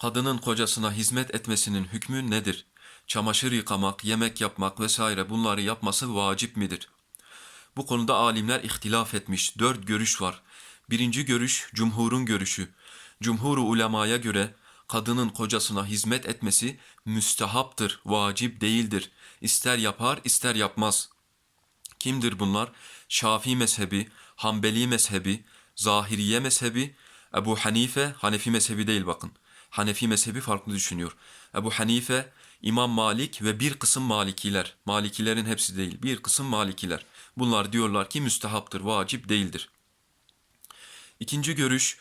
Kadının kocasına hizmet etmesinin hükmü nedir? Çamaşır yıkamak, yemek yapmak vesaire bunları yapması vacip midir? Bu konuda alimler ihtilaf etmiş. Dört görüş var. Birinci görüş, cumhurun görüşü. Cumhuru ulemaya göre kadının kocasına hizmet etmesi müstehaptır, vacip değildir. İster yapar, ister yapmaz. Kimdir bunlar? Şafii mezhebi, Hanbeli mezhebi, Zahiriye mezhebi, Ebu Hanife, Hanefi mezhebi değil bakın. Hanefi mezhebi farklı düşünüyor. Ebu Hanife, İmam Malik ve bir kısım Malikiler. Malikilerin hepsi değil, bir kısım Malikiler. Bunlar diyorlar ki müstehaptır, vacip değildir. İkinci görüş,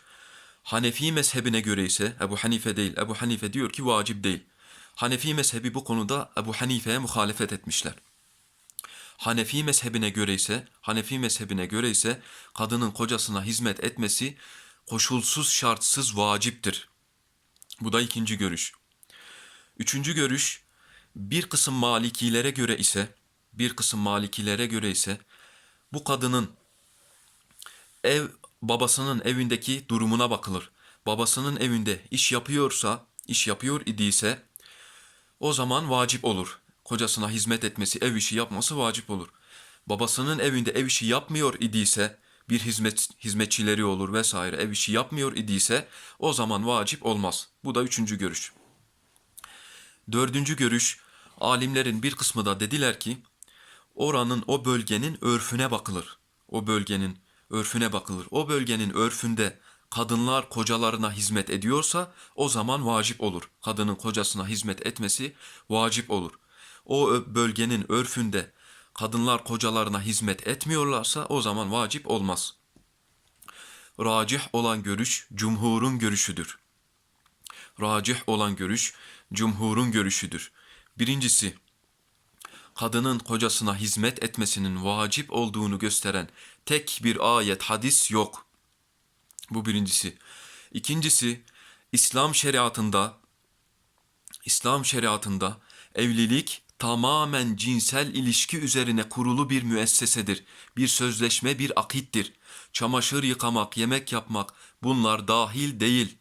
Hanefi mezhebine göre ise Ebu Hanife değil. Ebu Hanife diyor ki vacip değil. Hanefi mezhebi bu konuda Ebu Hanife'ye muhalefet etmişler. Hanefi mezhebine göre ise Hanefi mezhebine göre ise kadının kocasına hizmet etmesi koşulsuz şartsız vaciptir. Bu da ikinci görüş. Üçüncü görüş bir kısım Malikilere göre ise bir kısım Malikilere göre ise bu kadının ev babasının evindeki durumuna bakılır. Babasının evinde iş yapıyorsa, iş yapıyor idiyse o zaman vacip olur. Kocasına hizmet etmesi, ev işi yapması vacip olur. Babasının evinde ev işi yapmıyor idiyse, bir hizmet hizmetçileri olur vesaire ev işi yapmıyor idiyse o zaman vacip olmaz. Bu da üçüncü görüş. Dördüncü görüş, alimlerin bir kısmı da dediler ki, oranın, o bölgenin örfüne bakılır. O bölgenin örfüne bakılır. O bölgenin örfünde kadınlar kocalarına hizmet ediyorsa o zaman vacip olur. Kadının kocasına hizmet etmesi vacip olur. O bölgenin örfünde kadınlar kocalarına hizmet etmiyorlarsa o zaman vacip olmaz. Racih olan görüş cumhurun görüşüdür. Racih olan görüş cumhurun görüşüdür. Birincisi, kadının kocasına hizmet etmesinin vacip olduğunu gösteren tek bir ayet, hadis yok. Bu birincisi. İkincisi, İslam şeriatında İslam şeriatında evlilik tamamen cinsel ilişki üzerine kurulu bir müessesedir. Bir sözleşme, bir akittir. Çamaşır yıkamak, yemek yapmak bunlar dahil değil.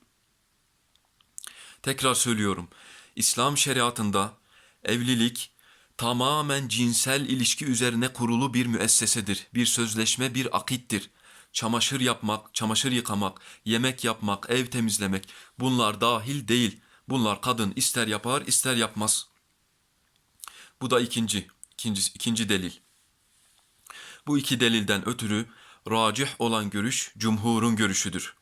Tekrar söylüyorum. İslam şeriatında evlilik tamamen cinsel ilişki üzerine kurulu bir müessesedir. Bir sözleşme, bir akittir. Çamaşır yapmak, çamaşır yıkamak, yemek yapmak, ev temizlemek bunlar dahil değil. Bunlar kadın ister yapar, ister yapmaz. Bu da ikinci, ikinci, ikinci delil. Bu iki delilden ötürü racih olan görüş cumhurun görüşüdür.